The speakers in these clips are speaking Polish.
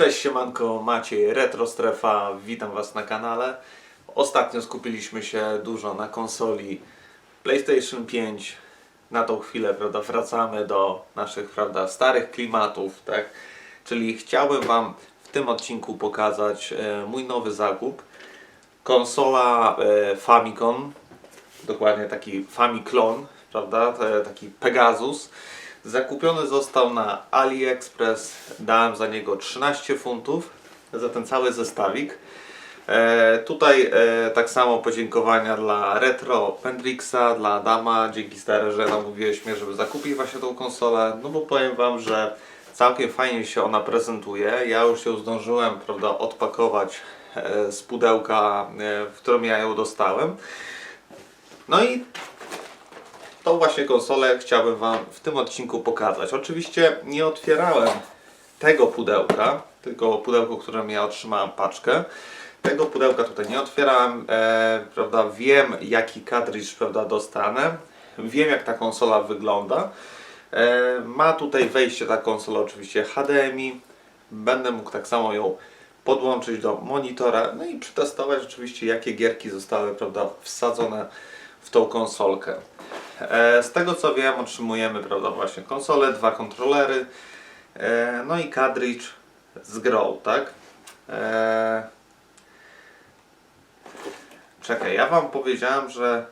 Cześć siemanko, Maciej, Retro Strefa, witam Was na kanale. Ostatnio skupiliśmy się dużo na konsoli PlayStation 5. Na tą chwilę, prawda, wracamy do naszych, prawda, starych klimatów, tak? Czyli chciałbym Wam w tym odcinku pokazać e, mój nowy zakup. Konsola e, Famicom, dokładnie taki Famiclon, prawda, Te- taki Pegasus. Zakupiony został na AliExpress, dałem za niego 13 funtów za ten cały zestawik. E, tutaj e, tak samo podziękowania dla Retro Pendrixa, dla Adama, dzięki stary, że namówiłeś mnie, żeby zakupić właśnie tą konsolę, no bo powiem Wam, że całkiem fajnie się ona prezentuje. Ja już ją zdążyłem, prawda, odpakować e, z pudełka, e, w którym ja ją dostałem. No i tą właśnie konsolę chciałbym Wam w tym odcinku pokazać. Oczywiście nie otwierałem tego pudełka, tylko pudełko, którym ja otrzymałem paczkę. Tego pudełka tutaj nie otwierałem, e, prawda, wiem jaki kadricz, prawda, dostanę, wiem jak ta konsola wygląda. E, ma tutaj wejście ta konsola oczywiście HDMI, będę mógł tak samo ją podłączyć do monitora, no i przetestować rzeczywiście jakie gierki zostały, prawda, wsadzone w tą konsolkę. E, Z tego co wiem, otrzymujemy prawda, właśnie konsolę, dwa kontrolery, e, no i kadricz z grą, tak? E, Czekaj, ja Wam powiedziałem, że,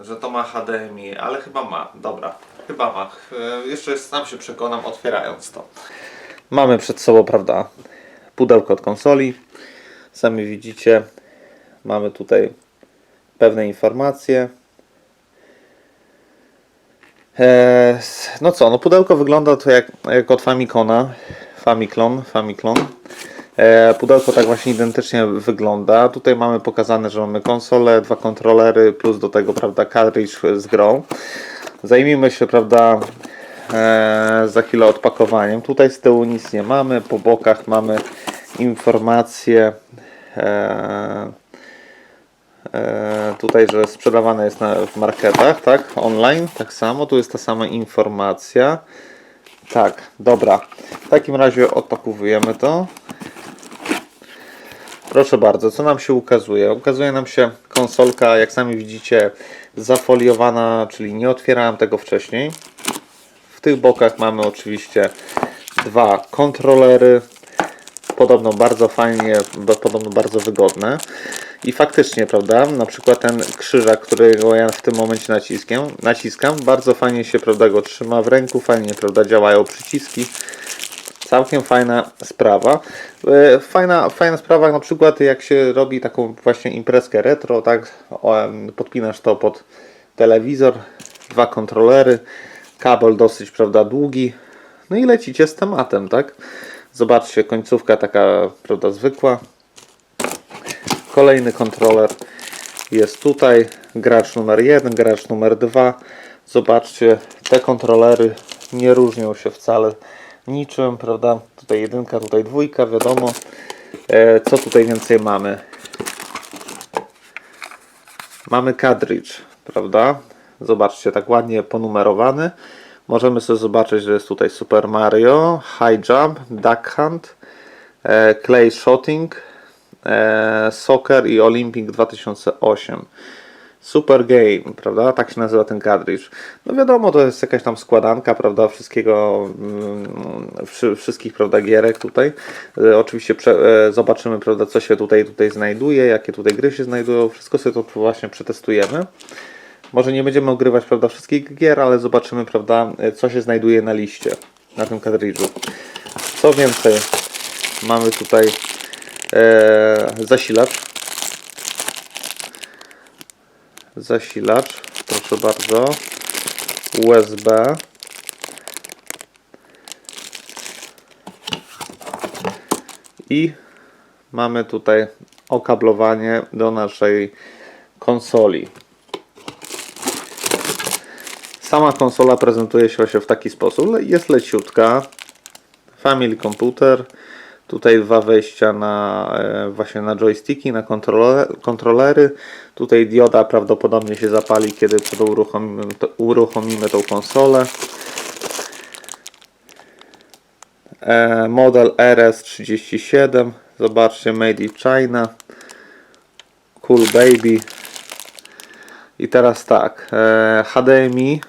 że to ma HDMI, ale chyba ma. Dobra, chyba ma. Jeszcze sam się przekonam, otwierając to. Mamy przed sobą, prawda, pudełko od konsoli. Sami widzicie, mamy tutaj pewne informacje. Eee, no co, no pudełko wygląda to jak, jak od Famicona. Famiclon, Famiclon. Eee, pudełko tak właśnie identycznie wygląda. Tutaj mamy pokazane, że mamy konsolę, dwa kontrolery, plus do tego, prawda, cartridge z grą. Zajmijmy się, prawda, eee, za chwilę odpakowaniem. Tutaj z tyłu nic nie mamy, po bokach mamy informacje. E, tutaj, że sprzedawane jest na, w marketach, tak? Online, tak samo. Tu jest ta sama informacja. Tak, dobra. W takim razie odpakowujemy to. Proszę bardzo, co nam się ukazuje? Ukazuje nam się konsolka, jak sami widzicie, zafoliowana, czyli nie otwierałem tego wcześniej. W tych bokach mamy oczywiście dwa kontrolery. Podobno bardzo fajnie, podobno bardzo wygodne. I faktycznie, prawda, na przykład ten krzyżak, którego ja w tym momencie naciskam, naciskam bardzo fajnie się, prawda, go trzyma w ręku, fajnie, prawda, działają przyciski. Całkiem fajna sprawa. E, Fajna, fajna sprawa na przykład jak się robi taką właśnie imprezkę retro, tak, podpinasz to pod telewizor, dwa kontrolery, kabel dosyć, prawda, długi, no i lecicie z tematem, tak. Zobaczcie, końcówka taka, prawda, zwykła, Kolejny kontroler jest tutaj. Gracz numer 1, gracz numer 2. Zobaczcie, te kontrolery nie różnią się wcale niczym, prawda? Tutaj jedynka, tutaj dwójka, wiadomo. E, co tutaj więcej mamy? Mamy cartridge, prawda? Zobaczcie, tak ładnie ponumerowany. Możemy sobie zobaczyć, że jest tutaj Super Mario, High Jump, Duck Hunt, e, Clay Shooting, e, Soccer i Olympic 2008. Super Game, prawda? Tak się nazywa ten cartridge. No wiadomo, to jest jakaś tam składanka, prawda? Wszystkiego, mm, wszy, wszystkich, prawda, gierek tutaj. E, oczywiście prze, e, zobaczymy, prawda, co się tutaj, tutaj znajduje, jakie tutaj gry się znajdują. Wszystko sobie to właśnie przetestujemy. Może nie będziemy ogrywać, prawda, wszystkich gier, ale zobaczymy, prawda, e, co się znajduje na liście, na tym cartridge'u. Co więcej, mamy tutaj e, zasilacz. Zasilacz, proszę bardzo. USB. I mamy tutaj okablowanie do naszej konsoli. Sama konsola prezentuje się w taki sposób. Jest leciutka. Family Computer. Tutaj dwa wejścia na e, właśnie na joysticki, na kontrole, kontrolery. Tutaj dioda prawdopodobnie się zapali, kiedy uruchomimy, uruchomimy tą konsolę. e, model RS37. Zobaczcie, made in China. Cool baby. I teraz tak, e, HDMI.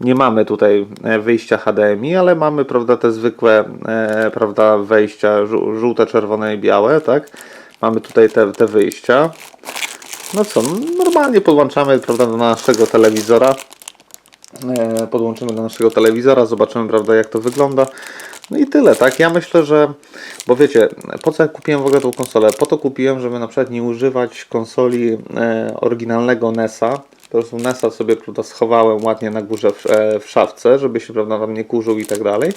Nie mamy tutaj e, wyjścia HDMI, ale mamy prawda, te zwykłe e, prawda, wejścia żół- żółte, czerwone i białe, tak? Mamy tutaj te, te wyjścia. No co, normalnie podłączamy prawda, do naszego telewizora. E, podłączymy do naszego telewizora, zobaczymy prawda, jak to wygląda. No i tyle, tak? Ja myślę, że. Bo wiecie, po co ja kupiłem w ogóle tą konsolę? Po to kupiłem, żeby na przykład nie używać konsoli oryginalnego NESa. Po prostu NESa sobie prawda, schowałem ładnie na górze w, e, w szafce, żeby się prawda, tam nie kurzył i tak dalej.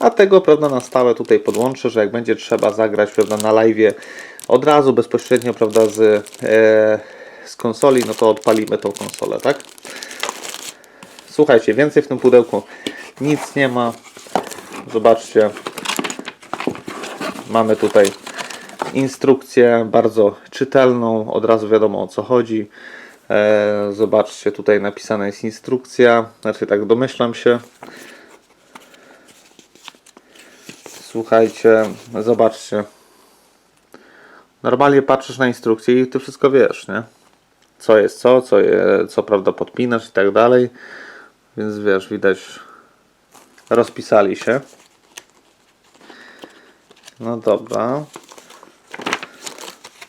A tego prawda, na stałe tutaj podłączę, że jak będzie trzeba zagrać prawda, na live od razu bezpośrednio prawda, z, e, z konsoli, no to odpalimy tą konsolę, tak? Słuchajcie, więcej w tym pudełku nic nie ma. Zobaczcie. Mamy tutaj instrukcję bardzo czytelną, od razu wiadomo o co chodzi. E, zobaczcie, tutaj napisana jest instrukcja. Znaczy, tak domyślam się. Słuchajcie, zobaczcie. Normalnie patrzysz na instrukcję i ty wszystko wiesz, nie? Co jest co, co, je, co prawda podpinasz i tak dalej. Więc wiesz, widać, rozpisali się. No dobra.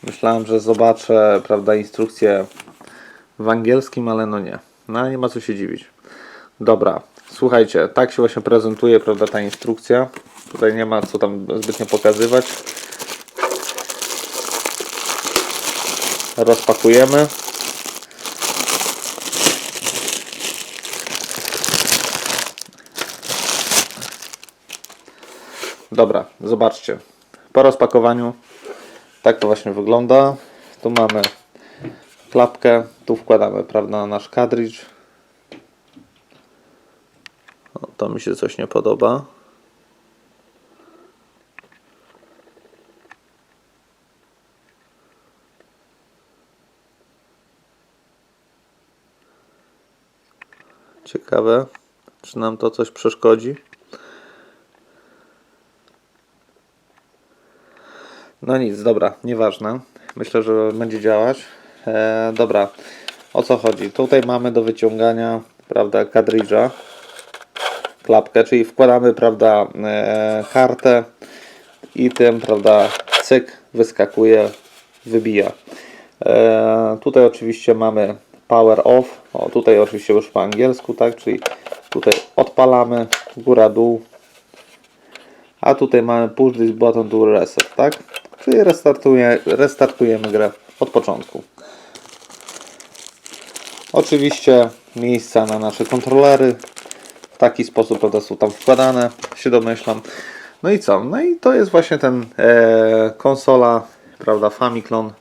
Myślałem, że zobaczę, prawda, instrukcję w angielskim, ale no nie. No ale nie ma co się dziwić. Dobra, słuchajcie, tak się właśnie prezentuje, prawda, ta instrukcja. Tutaj nie ma co tam zbytnio pokazywać. Rozpakujemy. Dobra, zobaczcie. Po rozpakowaniu tak to właśnie wygląda. Tu mamy klapkę, tu wkładamy, prawda, nasz kadridż. O, to mi się coś nie podoba. Ciekawe, czy nam to coś przeszkodzi. No nic, dobra, nieważne. Myślę, że będzie działać. E, dobra, o co chodzi? Tutaj mamy do wyciągania, prawda, kadridża, klapkę, czyli wkładamy, prawda, e, kartę i tym, prawda, cyk, wyskakuje, wybija. E, tutaj oczywiście mamy power off, o tutaj oczywiście już po angielsku, tak, czyli tutaj odpalamy, góra, dół, a tutaj mamy push this button to reset, tak? Czyli restartuje, restartujemy grę od początku. Oczywiście miejsca na nasze kontrolery w taki sposób prawda, są tam wkładane, się domyślam. No i co? No i to jest właśnie ten e, konsola, prawda, Famiclon.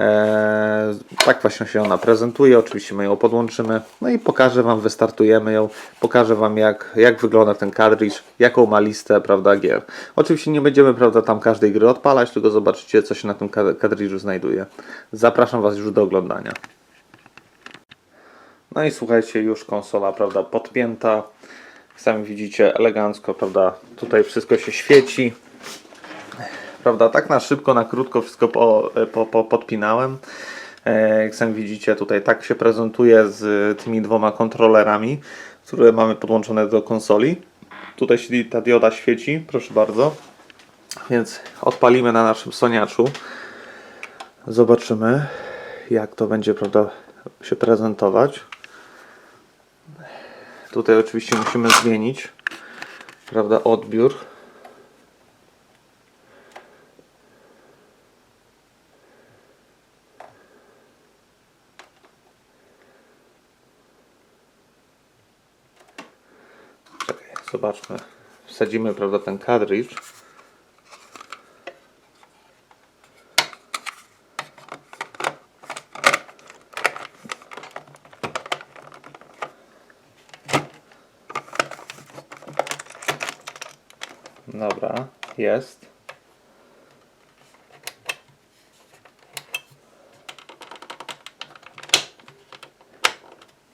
E, tak właśnie się ona prezentuje. Oczywiście my ją podłączymy. No i pokażę Wam, wystartujemy ją. Pokażę Wam jak, jak wygląda ten cartridge, jaką ma listę, prawda, gier. Oczywiście nie będziemy, prawda, tam każdej gry odpalać, tylko zobaczycie, co się na tym cartridge'u znajduje. Zapraszam Was już do oglądania. No i słuchajcie, już konsola, prawda, podpięta. Sami widzicie, elegancko, prawda, tutaj wszystko się świeci prawda? Tak na szybko, na krótko wszystko po, po, po, podpinałem. E, Jak sami widzicie, tutaj tak się prezentuje z tymi dwoma kontrolerami, które mamy podłączone do konsoli. Tutaj ta dioda świeci, proszę bardzo. Więc odpalimy na naszym soniaczu. Zobaczymy, jak to będzie, prawda, się prezentować. Tutaj oczywiście musimy zmienić, prawda, odbiór. Zobaczmy. Wsadzimy, prawda, ten kadridż. Dobra, jest.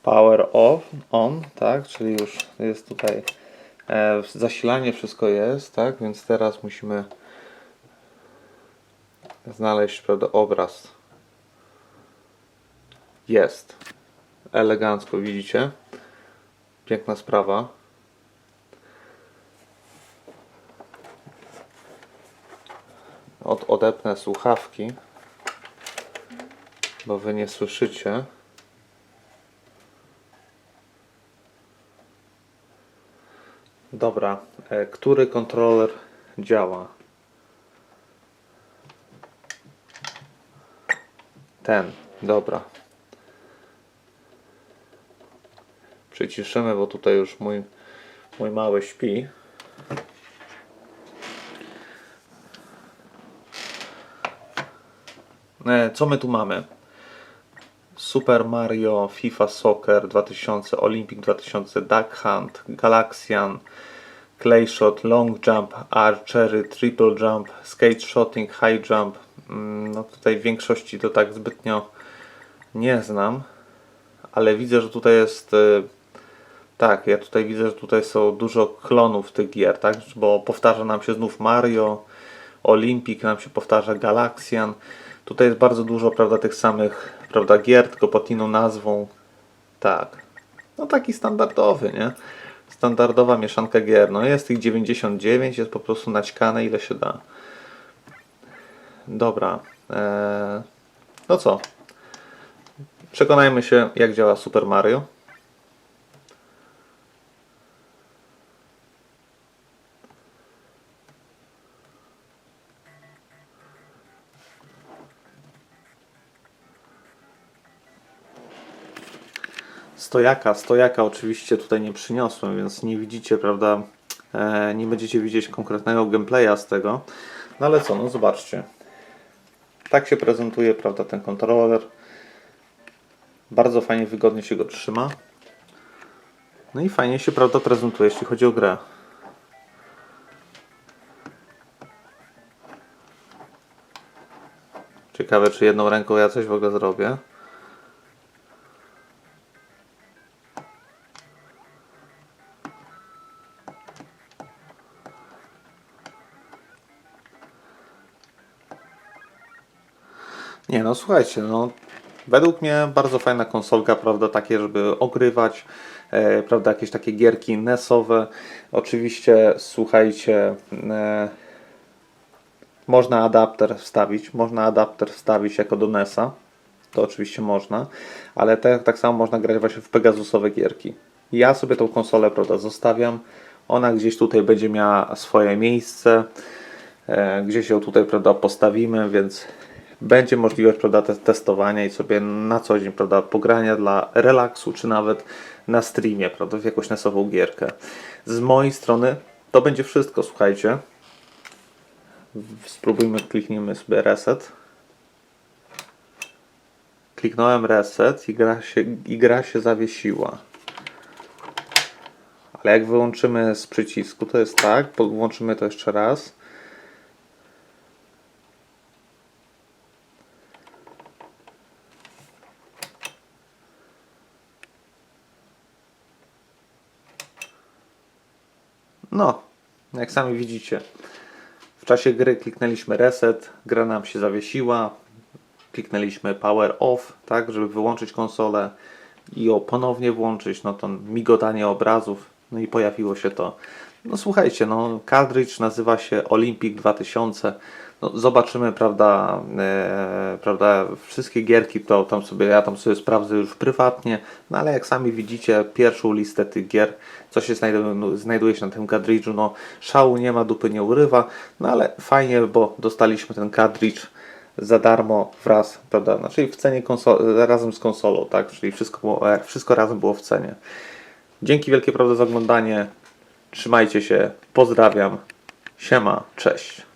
Power off, on, tak, czyli już jest tutaj E, zasilanie wszystko jest, tak? Więc teraz musimy znaleźć prawda, obraz. Jest. Elegancko, widzicie? Piękna sprawa. Od, odepnę słuchawki, bo wy nie słyszycie. Dobra, e, który kontroler działa? Ten, dobra. Przyciszymy, bo tutaj już mój, mój mały śpi. Co my tu mamy? Super Mario, FIFA Soccer 2000, Olympic 2000, Duck Hunt, Galaxian, Clay Shot, Long Jump, Archery, Triple Jump, Skate Shotting, High Jump. Mm, No tutaj w większości to tak zbytnio nie znam, ale widzę, że tutaj jest y, tak, ja tutaj widzę, że tutaj są dużo klonów tych gier, tak? Bo powtarza nam się znów Mario, Olympic, nam się powtarza Galaxian. Tutaj jest bardzo dużo, prawda, tych samych, prawda, gier, tylko pod inną nazwą. Tak. No taki standardowy, nie? Standardowa mieszanka gier. No jest ich 99, jest po prostu naćkane ile się da. Dobra. Eee, no co? Przekonajmy się, jak działa Super Mario. Stojaka, stojaka oczywiście tutaj nie przyniosłem, więc nie widzicie, prawda, e, nie będziecie widzieć konkretnego gameplaya z tego. No ale co, no zobaczcie. Tak się prezentuje, prawda, ten kontroler. Bardzo fajnie, wygodnie się go trzyma. No i fajnie się, prawda, prezentuje, jeśli chodzi o grę. Ciekawe, czy jedną ręką ja coś w ogóle zrobię. Nie no, słuchajcie, no według mnie bardzo fajna konsolka, prawda, takie, żeby ogrywać, e, prawda, jakieś takie gierki NES-owe. Oczywiście, słuchajcie, e, można adapter wstawić, można adapter wstawić jako do NES-a, to oczywiście można, ale tak, tak samo można grać właśnie w Pegasusowe gierki. Ja sobie tą konsolę, prawda, zostawiam, ona gdzieś tutaj będzie miała swoje miejsce, e, gdzieś ją tutaj, prawda, postawimy, więc będzie możliwość prawda, te- testowania i sobie na co dzień prawda, pogrania dla relaksu, czy nawet na streamie, prawda, w jakąś nesową gierkę. Z mojej strony to będzie wszystko, słuchajcie. Spróbujmy, kliknijmy sobie reset. Kliknąłem reset i gra się, i gra się zawiesiła. Ale jak wyłączymy z przycisku, to jest tak, włączymy to jeszcze raz. No, jak sami widzicie, w czasie gry kliknęliśmy reset, gra nam się zawiesiła, kliknęliśmy power off, tak, żeby wyłączyć konsolę i ją ponownie włączyć, no to migotanie obrazów, no i pojawiło się to. No słuchajcie, no cartridge nazywa się Olympic 2000, no zobaczymy, prawda, e, prawda, wszystkie gierki to tam sobie, ja tam sobie sprawdzę już prywatnie, no ale jak sami widzicie, pierwszą listę tych gier, co się znajduje, no, znajduje się na tym cartridge'u, no szału nie ma, dupy nie urywa, no ale fajnie, bo dostaliśmy ten cartridge za darmo wraz, prawda, znaczy w cenie razem z konsolą, tak, czyli wszystko, było, e, wszystko razem było w cenie. Dzięki wielkie prawda za oglądanie, trzymajcie się, pozdrawiam, siema, cześć.